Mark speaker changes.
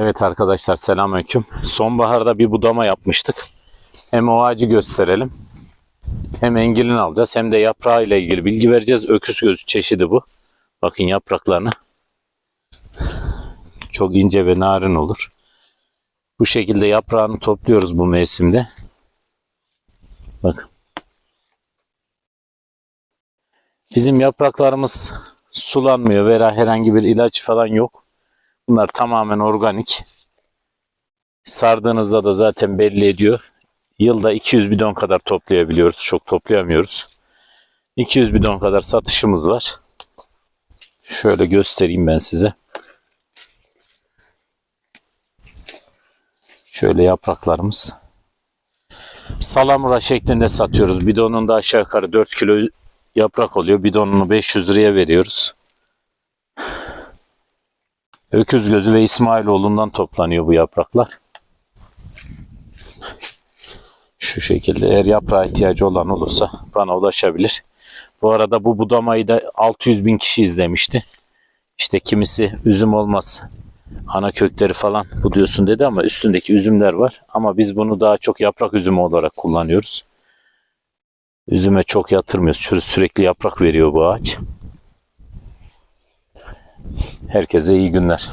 Speaker 1: Evet arkadaşlar selamünaleyküm. Sonbaharda bir budama yapmıştık. Hem o ağacı gösterelim. Hem engilin alacağız hem de yaprağı ile ilgili bilgi vereceğiz. Öküz gözü çeşidi bu. Bakın yapraklarını. Çok ince ve narin olur. Bu şekilde yaprağını topluyoruz bu mevsimde. Bakın. Bizim yapraklarımız sulanmıyor veya herhangi bir ilaç falan yok. Bunlar tamamen organik. Sardığınızda da zaten belli ediyor. Yılda 200 bidon kadar toplayabiliyoruz. Çok toplayamıyoruz. 200 bidon kadar satışımız var. Şöyle göstereyim ben size. Şöyle yapraklarımız. Salamura şeklinde satıyoruz. Bidonunda aşağı yukarı 4 kilo yaprak oluyor. Bidonunu 500 liraya veriyoruz. Öküz gözü ve İsmailoğlu'ndan toplanıyor bu yapraklar. Şu şekilde eğer yaprağa ihtiyacı olan olursa bana ulaşabilir. Bu arada bu budamayı da 600 bin kişi izlemişti. İşte kimisi üzüm olmaz. Ana kökleri falan bu diyorsun dedi ama üstündeki üzümler var. Ama biz bunu daha çok yaprak üzümü olarak kullanıyoruz. Üzüme çok yatırmıyoruz. Sürekli yaprak veriyor bu ağaç. Herkese iyi günler.